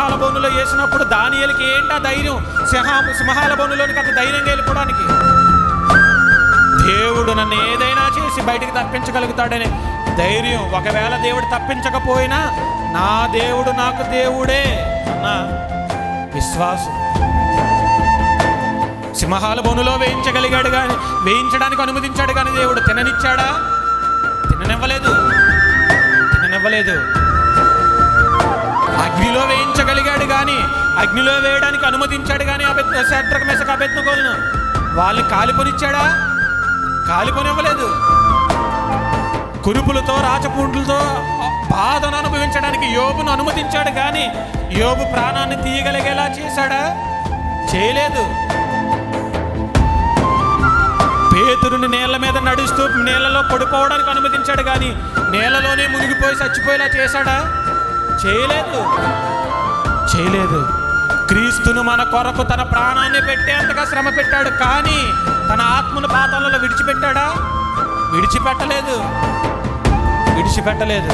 సింహాల బోనులో వేసినప్పుడు దానియలకి ఏంటా ధైర్యం? సింహ సింహాల బోనులోనికి అంత ధైర్యంగా వెళ్ళిపోవడానికి దేవుడు నన్ను ఏదైనా చేసి బయటికి తప్పించగలుగుతాడని ధైర్యం. ఒకవేళ దేవుడు తప్పించకపోయినా నా దేవుడు నాకు దేవుడే అన్న విశ్వాసం. సింహాల బొనులో వేయించగలిగాడు కానీ వేయించడానికి అనుమతించాడు కానీ దేవుడు తిననిచ్చాడా? తిననివ్వలేదు. తిననివ్వలేదు. అగ్నిలో వేయించగలిగాడు కానీ అగ్నిలో వేయడానికి అనుమతించాడు కానీ అబెత్ మెసక అభ్యర్థకోలను వాళ్ళని కాలిపొనిచ్చాడా కాలిపొనివ్వలేదు కురుపులతో రాచపూండ్లతో బాధను అనుభవించడానికి యోబును అనుమతించాడు కానీ యోబు ప్రాణాన్ని తీయగలిగేలా చేశాడా? చేయలేదు. పేతురుని నేల మీద నడుస్తూ నేలలో పడిపోవడానికి అనుమతించాడు కానీ నేలలోనే మునిగిపోయి చచ్చిపోయేలా చేశాడా? చేయలేదు. చేయలేదు. క్రీస్తును మన కొరకు తన ప్రాణాన్ని పెట్టేంతగా శ్రమ పెట్టాడు కానీ తన ఆత్మను పాతాలలో విడిచిపెట్టాడా? విడిచిపెట్టలేదు. విడిచిపెట్టలేదు.